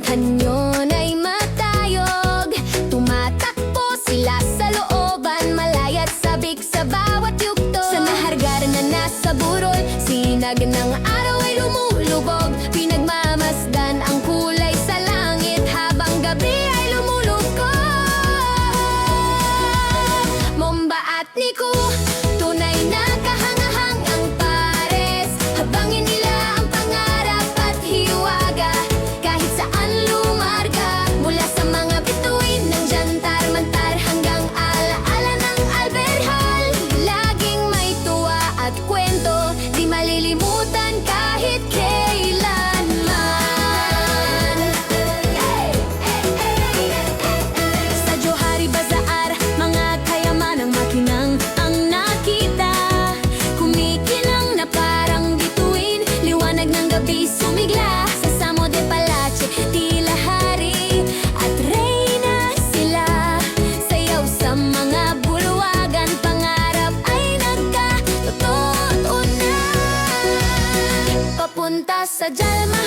Kanyon ay matayog. Tumatakbo sila sa looban Malayat sabik sa bawat yugto. Sa nahargar na nasa burol Sinag ng araw ay lumulubog. Pinagmamasdan ang kulay sa langit Habang gabi ay lumulukog Momba at Nico Sa gelma